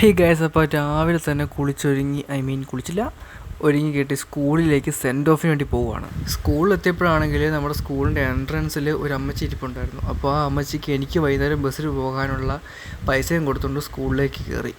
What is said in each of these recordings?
Hey guys അപ്പോൾ രാവിലെ തന്നെ കുളിച്ചൊരുങ്ങി ഐ മീൻ കുളിച്ചില്ല ഒരുങ്ങി കെട്ടി സ്കൂളിലേക്ക് സെൻഡ് ഓഫിന് വേണ്ടി പോവുകയാണ്. സ്കൂളിൽ എത്തിയപ്പോഴാണെങ്കിൽ നമ്മുടെ സ്കൂളിന്റെ എൻട്രൻസിൽ ഒരു അമ്മച്ചി ഇരിപ്പുണ്ടായിരുന്നു. അപ്പോൾ ആ അമ്മച്ചിക്ക് എനിക്ക് വൈകുന്നേരം ബസ്സിൽ പോകാനുള്ള പൈസയും കൊടുത്തുകൊണ്ട് സ്കൂളിലേക്ക് കയറി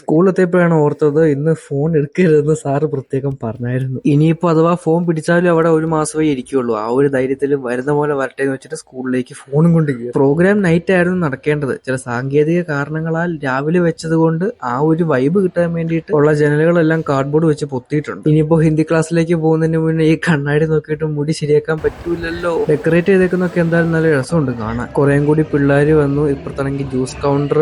സ്കൂളിലെത്തിയപ്പോഴാണ് ഓർത്തത് ഇന്ന് ഫോൺ എടുക്കരുതെന്ന് സാറ് പ്രത്യേകം പറഞ്ഞായിരുന്നു. ഇനിയിപ്പോ അഥവാ ഫോൺ പിടിച്ചാലും അവിടെ ഒരു മാസമേ ഇരിക്കുള്ളൂ. ആ ഒരു ധൈര്യത്തിൽ വരുന്ന പോലെ വരട്ടെ എന്ന് വെച്ചിട്ട് സ്കൂളിലേക്ക് ഫോണും കൊണ്ട് പ്രോഗ്രാം നൈറ്റ് ആയിരുന്നു നടക്കേണ്ടത്. ചില സാങ്കേതിക കാരണങ്ങളാൽ രാവിലെ വെച്ചത് കൊണ്ട് ആ ഒരു വൈബ് കിട്ടാൻ വേണ്ടിയിട്ട് ഉള്ള ജനലുകളെല്ലാം കാർഡ്ബോർഡ് വെച്ച് പൊത്തിയിട്ടുണ്ട്. ഇനിയിപ്പോ ഹിന്ദി ക്ലാസ്സിലേക്ക് പോകുന്നതിന് മുന്നേ ഈ കണ്ണാടി നോക്കിയിട്ട് മുടി ശരിയാക്കാൻ പറ്റൂലല്ലോ. ഡെക്കറേറ്റ് ചെയ്തേക്കുന്നൊക്കെ എന്തായാലും നല്ല രസമുണ്ട് കാണാൻ. കുറേം കൂടി പിള്ളേർ വന്നു. ഇപ്പുറത്താണെങ്കിൽ ജ്യൂസ് കൗണ്ടർ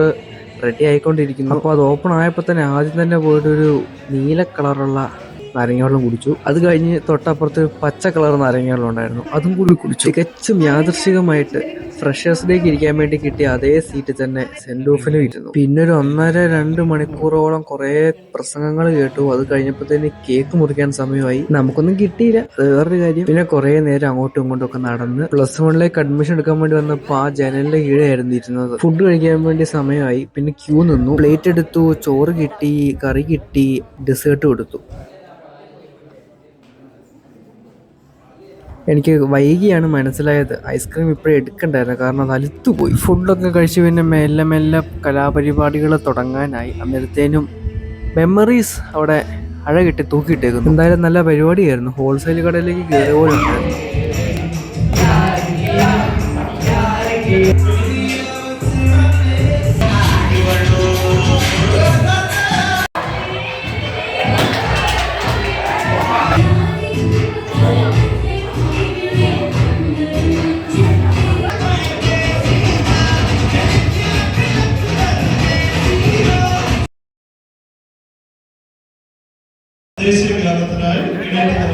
റെഡി ആയിക്കൊണ്ടിരിക്കുന്നു. അപ്പോൾ അത് ഓപ്പൺ ആയപ്പോൾ തന്നെ ആദ്യം തന്നെ പോയിട്ട് ഒരു നീല കളറുള്ള നാരങ്ങ വെള്ളം കുടിച്ചു. അത് കഴിഞ്ഞ് തൊട്ടപ്പുറത്ത് പച്ച കളർ നാരങ്ങ വെള്ളം ഉണ്ടായിരുന്നു. അതും കൂടി കുടിച്ചു. തികച്ചും യാദൃശികമായിട്ട് ഫ്രഷേഴ്സ് ഡേക്ക് ഇരിക്കാൻ വേണ്ടി കിട്ടിയ അതേ സീറ്റ് തന്നെ സെന്റ് ഓഫിലും ഇരുന്നു. പിന്നെ ഒരു ഒന്നര രണ്ട് മണിക്കൂറോളം കുറെ പ്രസംഗങ്ങൾ കേട്ടു. അത് കഴിഞ്ഞപ്പോഴത്തേന് കേക്ക് മുറിക്കാൻ സമയമായി. നമുക്കൊന്നും കിട്ടിയില്ല. അത് വേറൊരു കാര്യം. പിന്നെ കുറെ നേരം അങ്ങോട്ടും ഇങ്ങോട്ടും ഒക്കെ നടന്ന് പ്ലസ് വണ്ണിലേക്ക് അഡ്മിഷൻ എടുക്കാൻ വേണ്ടി വന്നപ്പോൾ ആ ജനലിന്റെ കീഴായിരുന്നു ഇരുന്നത്. ഫുഡ് കഴിക്കാൻ വേണ്ടി സമയമായി. പിന്നെ ക്യൂ നിന്നു. പ്ലേറ്റ് എടുത്തു ചോറ് കിട്ടി കറി കിട്ടി ഡെസേർട്ട് കൊടുത്തു എനിക്ക് വൈകിയാണ് മനസ്സിലായത്. ഐസ്ക്രീം ഇപ്പോഴും എടുക്കണ്ടായിരുന്നു. കാരണം അത് അലുത്തുപോയി ഫുഡൊക്കെ കഴിച്ച് പിന്നെ മെല്ലെ മെല്ലെ കലാപരിപാടികൾ തുടങ്ങാനായി. അന്നേരത്തേനും മെമ്മറീസ് അവിടെ അഴ കെട്ടി തൂക്കിയിട്ടേക്കുന്നു. എന്തായാലും നല്ല പരിപാടിയായിരുന്നു. ഹോൾസെയിൽ കടയിലേക്ക് കയറിയ പോലെ தேசிய கிராமத்தினாய் இணையத்தில்